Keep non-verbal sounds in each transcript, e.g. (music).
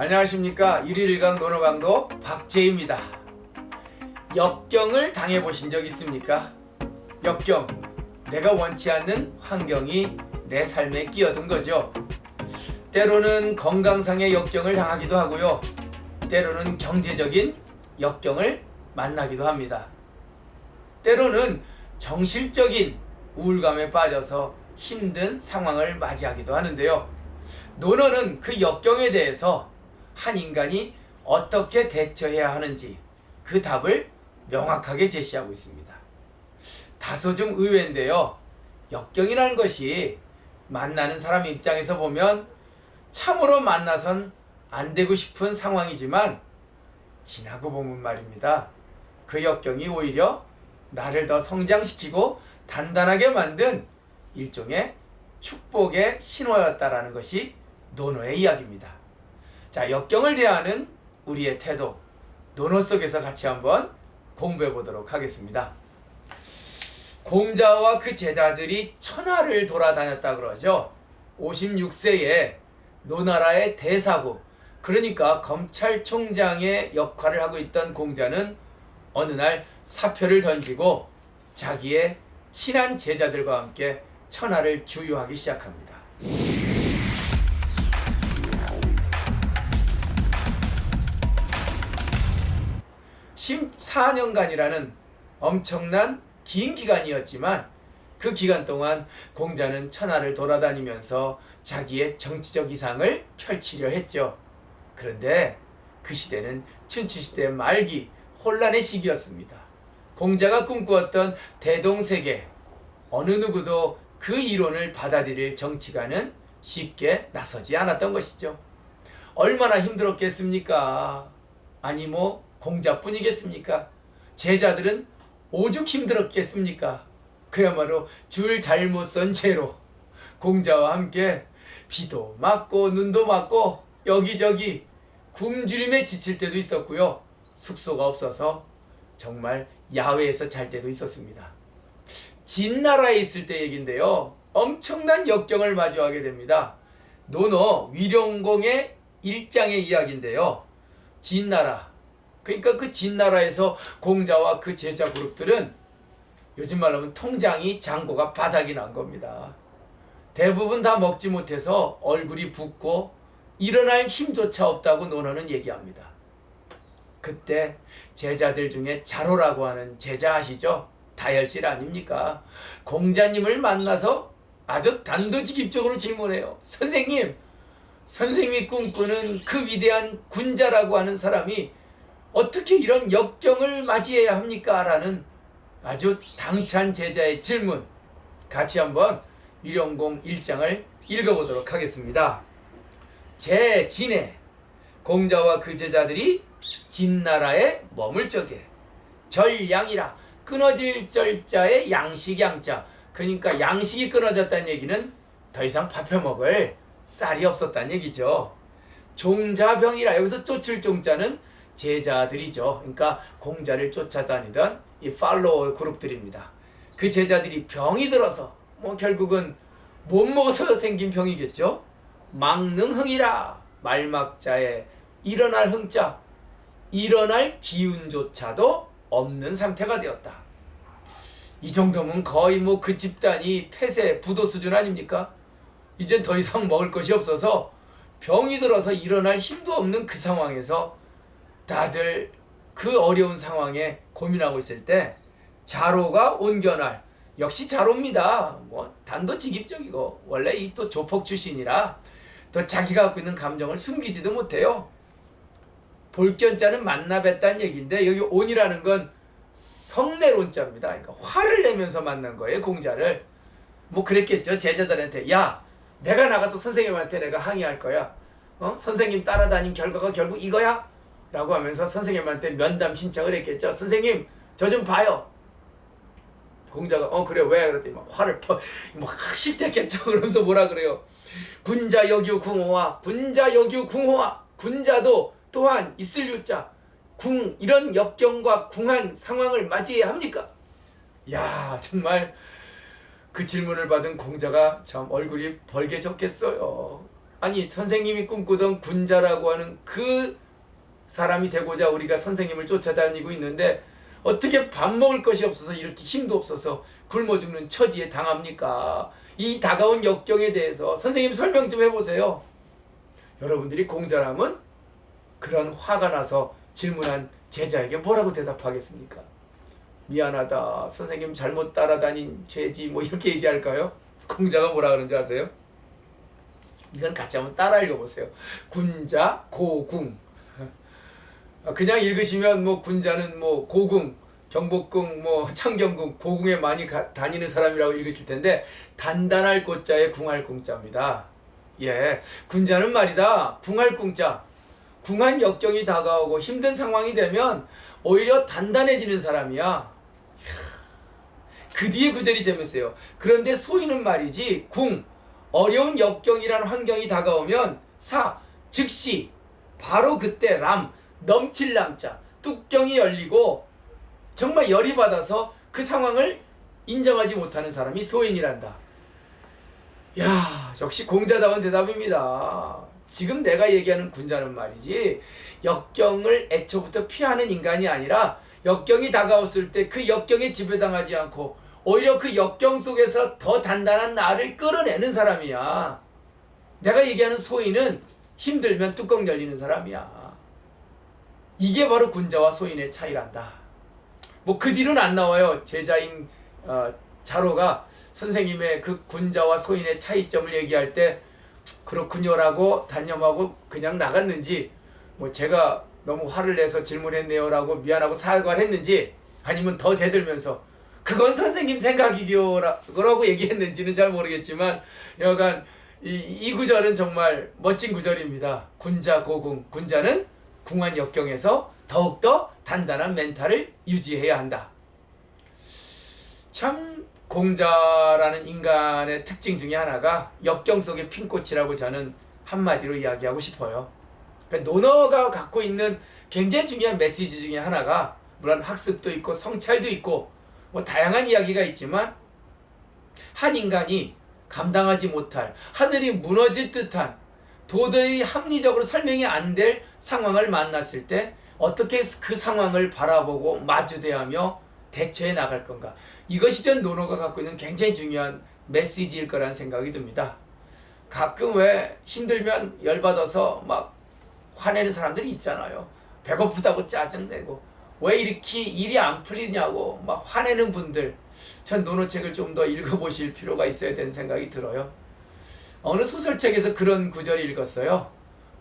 안녕하십니까 1일1강 노노강도 박재입니다. 역경을 당해보신 적 있습니까? 역경, 내가 원치 않는 환경이 내 삶에 끼어든 거죠. 때로는 건강상의 역경을 당하기도 하고요. 때로는 경제적인 역경을 만나기도 합니다. 때로는 정신적인 우울감에 빠져서 힘든 상황을 맞이하기도 하는데요. 논어는 그 역경에 대해서 한 인간이 어떻게 대처해야 하는지 그 답을 명확하게 제시하고 있습니다. 다소 좀 의외인데요. 역경이라는 것이 만나는 사람 입장에서 보면 참으로 만나선 안 되고 싶은 상황이지만 지나고 보면 말입니다. 그 역경이 오히려 나를 더 성장시키고 단단하게 만든 일종의 축복의 신호였다라는 것이 노노의 이야기입니다. 자, 역경을 대하는 우리의 태도, 노노 속에서 같이 한번 공부해 보도록 하겠습니다. 공자와 그 제자들이 천하를 돌아다녔다 그러죠. 56세에 노나라의 대사고, 그러니까 검찰총장의 역할을 하고 있던 공자는 어느 날 사표를 던지고 자기의 친한 제자들과 함께 천하를 주유하기 시작합니다. 14년간이라는 엄청난 긴 기간이었지만 그 기간 동안 공자는 천하를 돌아다니면서 자기의 정치적 이상을 펼치려 했죠. 그런데 그 시대는 춘추시대 말기 혼란의 시기였습니다. 공자가 꿈꾸었던 대동세계 어느 누구도 그 이론을 받아들일 정치가는 쉽게 나서지 않았던 것이죠. 얼마나 힘들었겠습니까? 아니 뭐 공자뿐이겠습니까? 제자들은 오죽 힘들었겠습니까? 그야말로 줄 잘못 선 죄로 공자와 함께 비도 맞고 눈도 맞고 여기저기 굶주림에 지칠 때도 있었고요. 숙소가 없어서 정말 야외에서 잘 때도 있었습니다. 진나라에 있을 때 얘긴데요. 엄청난 역경을 마주하게 됩니다. 노노 위령공의 일장의 이야기인데요. 진나라 그러니까 그 진나라에서 공자와 그 제자 그룹들은 요즘 말로 하면 통장이 잔고가 바닥이 난 겁니다. 대부분 다 먹지 못해서 얼굴이 붓고 일어날 힘조차 없다고 논어는 얘기합니다. 그때 제자들 중에 자로라고 하는 제자 아시죠? 다혈질 아닙니까? 공자님을 만나서 아주 단도직입적으로 질문해요. 선생님, 선생님이 꿈꾸는 그 위대한 군자라고 하는 사람이 어떻게 이런 역경을 맞이해야 합니까? 라는 아주 당찬 제자의 질문. 같이 한번 위령공 1장을 읽어보도록 하겠습니다. 제진해 공자와 그 제자들이 진나라에 머물 적에 절양이라 끊어질 절자의 양식 양자 그러니까 양식이 끊어졌다는 얘기는 더 이상 밥해 먹을 쌀이 없었다는 얘기죠. 종자병이라 여기서 쫓을 종자는 제자들이죠. 그러니까 공자를 쫓아다니던 이 팔로워 그룹들입니다. 그 제자들이 병이 들어서 뭐 결국은 못 먹어서 생긴 병이겠죠. 망능흥이라 말막자에 일어날 흥자 일어날 기운조차도 없는 상태가 되었다. 이 정도면 거의 뭐 그 집단이 폐쇄 부도 수준 아닙니까? 이젠 더 이상 먹을 것이 없어서 병이 들어서 일어날 힘도 없는 그 상황에서 다들 그 어려운 상황에 고민하고 있을 때 자로가 온견할 역시 자로입니다. 뭐 단도직입적이고 원래 이 또 조폭 출신이라 또 자기가 갖고 있는 감정을 숨기지도 못해요. 볼견자는 만나 뵀다는 얘기인데 여기 온이라는 건 성내론자입니다. 그러니까 화를 내면서 만난 거예요, 공자를. 뭐 그랬겠죠. 제자들한테 야, 내가 나가서 선생님한테 내가 항의할 거야. 어? 선생님 따라다닌 결과가 결국 이거야? 라고 하면서 선생님한테 면담 신청을 했겠죠. 선생님, 저 좀 봐요. 공자가 어 그래 왜 그랬더니 막 화를 퍼, 막 확실했겠죠. (laughs) 그러면서 뭐라 그래요? 군자 여규 궁호와 군자 여규 궁호와 군자도 또한 있을 유자 궁 이런 역경과 궁한 상황을 맞이해야 합니까? 야 정말 그 질문을 받은 공자가 참 얼굴이 벌게졌겠어요. 아니 선생님이 꿈꾸던 군자라고 하는 그 사람이 되고자 우리가 선생님을 쫓아다니고 있는데 어떻게 밥 먹을 것이 없어서 이렇게 힘도 없어서 굶어 죽는 처지에 당합니까? 이 다가온 역경에 대해서 선생님 설명 좀 해보세요. 여러분들이 공자라면 그런 화가 나서 질문한 제자에게 뭐라고 대답하겠습니까? 미안하다. 선생님 잘못 따라다닌 죄지 뭐 이렇게 얘기할까요? 공자가 뭐라 그런지 아세요? 이건 같이 한번 따라 읽어보세요. 군자 고궁. 아, 그냥 읽으시면 뭐 군자는 뭐 고궁, 경복궁, 뭐 창경궁, 고궁에 많이 가, 다니는 사람이라고 읽으실 텐데 단단할 고자에 궁할 궁자입니다. 예, 군자는 말이다. 궁할 궁자. 궁한 역경이 다가오고 힘든 상황이 되면 오히려 단단해지는 사람이야. 그 뒤에 구절이 재밌어요. 그런데 소인은 말이지 궁 어려운 역경이라는 환경이 다가오면 사 즉시 바로 그때 람 넘칠 남자 뚜껑이 열리고 정말 열이 받아서 그 상황을 인정하지 못하는 사람이 소인이란다. 야 역시 공자다운 대답입니다. 지금 내가 얘기하는 군자는 말이지 역경을 애초부터 피하는 인간이 아니라 역경이 다가왔을 때 그 역경에 지배당하지 않고 오히려 그 역경 속에서 더 단단한 나를 끌어내는 사람이야. 내가 얘기하는 소인은 힘들면 뚜껑 열리는 사람이야. 이게 바로 군자와 소인의 차이란다. 뭐 그 뒤로는 안 나와요. 제자인 어, 자로가 선생님의 그 군자와 소인의 차이점을 얘기할 때 그렇군요라고 단념하고 그냥 나갔는지 뭐 제가 너무 화를 내서 질문했네요라고 미안하고 사과를 했는지 아니면 더 대들면서 그건 선생님 생각이요라고 얘기했는지는 잘 모르겠지만 여간 이, 이 구절은 정말 멋진 구절입니다. 군자 고궁 군자는 궁한 역경에서 더욱더 단단한 멘탈을 유지해야 한다. 참 공자라는 인간의 특징 중에 하나가 역경 속의 핀꽃이라고 저는 한마디로 이야기하고 싶어요. 그러니까 논어가 갖고 있는 굉장히 중요한 메시지 중에 하나가 물론 학습도 있고 성찰도 있고 뭐 다양한 이야기가 있지만 한 인간이 감당하지 못할 하늘이 무너질 듯한 도저히 합리적으로 설명이 안 될 상황을 만났을 때 어떻게 그 상황을 바라보고 마주대하며 대처해 나갈 건가 이것이 전 논어가 갖고 있는 굉장히 중요한 메시지일 거라는 생각이 듭니다. 가끔 왜 힘들면 열받아서 막 화내는 사람들이 있잖아요. 배고프다고 짜증내고 왜 이렇게 일이 안 풀리냐고 막 화내는 분들 전 논어책을 좀 더 읽어보실 필요가 있어야 되는 생각이 들어요. 어느 소설책에서 그런 구절을 읽었어요.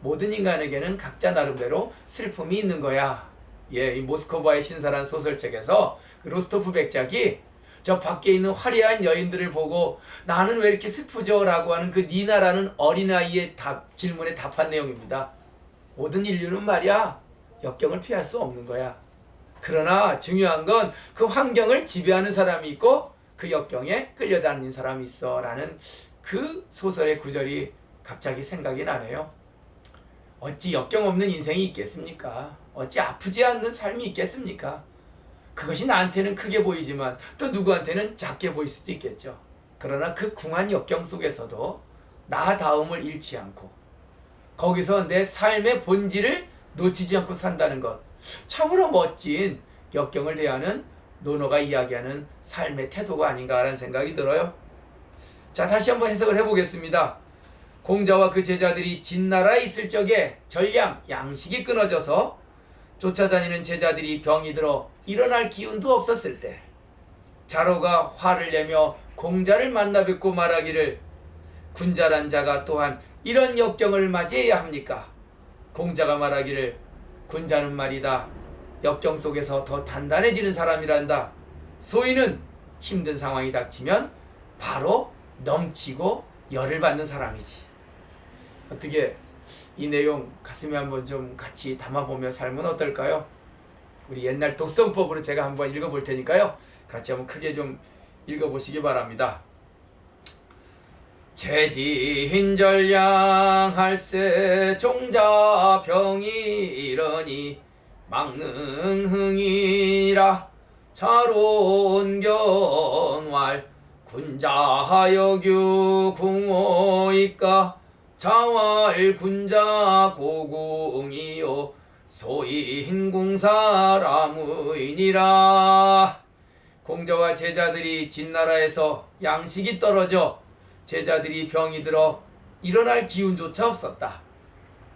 모든 인간에게는 각자 나름대로 슬픔이 있는 거야. 예, 이 모스코바의 신사란 소설책에서 그 로스토프 백작이 저 밖에 있는 화려한 여인들을 보고 나는 왜 이렇게 슬프죠? 라고 하는 그 니나라는 어린아이의 답, 질문에 답한 내용입니다. 모든 인류는 말이야, 역경을 피할 수 없는 거야. 그러나 중요한 건 그 환경을 지배하는 사람이 있고 그 역경에 끌려다니는 사람이 있어. 라는 그 소설의 구절이 갑자기 생각이 나네요. 어찌 역경 없는 인생이 있겠습니까? 어찌 아프지 않는 삶이 있겠습니까? 그것이 나한테는 크게 보이지만 또 누구한테는 작게 보일 수도 있겠죠. 그러나 그 궁한 역경 속에서도 나 다음을 잃지 않고 거기서 내 삶의 본질을 놓치지 않고 산다는 것 참으로 멋진 역경을 대하는 노노가 이야기하는 삶의 태도가 아닌가라는 생각이 들어요. 자 다시 한번 해석을 해보겠습니다. 공자와 그 제자들이 진나라에 있을 적에 전량 양식이 끊어져서 쫓아다니는 제자들이 병이 들어 일어날 기운도 없었을 때 자로가 화를 내며 공자를 만나 뵙고 말하기를 군자란 자가 또한 이런 역경을 맞이해야 합니까? 공자가 말하기를 군자는 말이다. 역경 속에서 더 단단해지는 사람이란다. 소인은 힘든 상황이 닥치면 바로 넘치고 열을 받는 사람이지. 어떻게 이 내용 가슴에 한번 좀 같이 담아보며 살면 어떨까요? 우리 옛날 독성법으로 제가 한번 읽어볼 테니까요. 같이 한번 크게 좀 읽어보시기 바랍니다. 제지흰전량할세 종자병이 이러니 막능흥이라 자론견왈 군자하여규 궁호이까 자활 군자 고궁이요 소위 흰공사람의니라 공자와 제자들이 진나라에서 양식이 떨어져 제자들이 병이 들어 일어날 기운조차 없었다.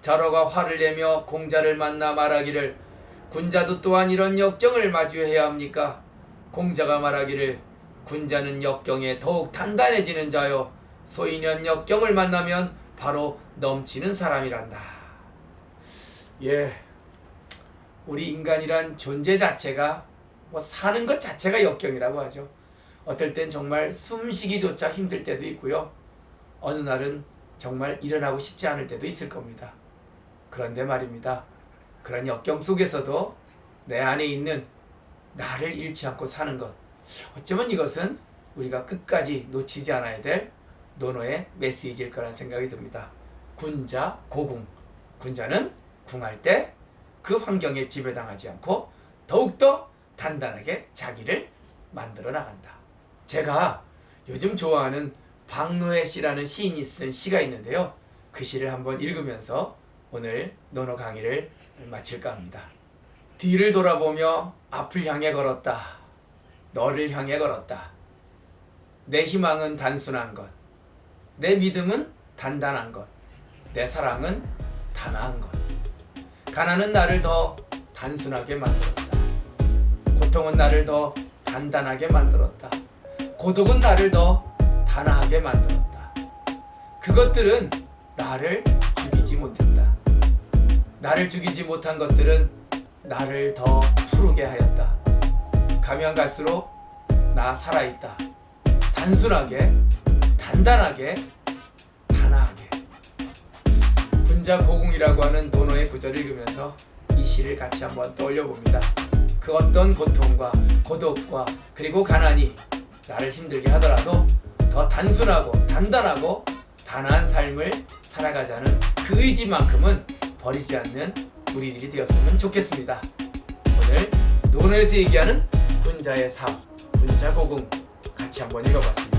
자로가 화를 내며 공자를 만나 말하기를 군자도 또한 이런 역경을 마주해야 합니까? 공자가 말하기를 군자는 역경에 더욱 단단해지는 자요 소인연 역경을 만나면 바로 넘치는 사람이란다. 예, 우리 인간이란 존재 자체가 뭐 사는 것 자체가 역경이라고 하죠. 어떨 땐 정말 숨쉬기조차 힘들 때도 있고요. 어느 날은 정말 일어나고 싶지 않을 때도 있을 겁니다. 그런데 말입니다. 그런 역경 속에서도 내 안에 있는 나를 잃지 않고 사는 것. 어쩌면 이것은 우리가 끝까지 놓치지 않아야 될 노노의 메시지일 거란 생각이 듭니다. 군자 고궁. 군자는 궁할 때 그 환경에 지배당하지 않고 더욱더 단단하게 자기를 만들어 나간다. 제가 요즘 좋아하는 박노해 씨라는 시인이 쓴 시가 있는데요. 그 시를 한번 읽으면서 오늘 노노 강의를 마칠까 합니다. 뒤를 돌아보며 앞을 향해 걸었다. 너를 향해 걸었다. 내 희망은 단순한 것. 내 믿음은 단단한 것. 내 사랑은 단아한 것. 가난은 나를 더 단순하게 만들었다. 고통은 나를 더 단단하게 만들었다. 고독은 나를 더 단아하게 만들었다. 그것들은 나를 죽이지 못했다. 나를 죽이지 못한 것들은 나를 더 푸르게 하였다. 가면 갈수록 나 살아있다. 단순하게, 단단하게, 단아하게. 군자 고궁이라고 하는 논어의 구절을 읽으면서 이 시를 같이 한번 떠올려 봅니다. 그 어떤 고통과 고독과 그리고 가난이 나를 힘들게 하더라도 더 단순하고 단단하고 단아한 삶을 살아가자는 그 의지만큼은 버리지 않는 우리들이 되었으면 좋겠습니다. 오늘 논어에서 얘기하는 군자의 삶, 군자고궁 같이 한번 읽어봤습니다.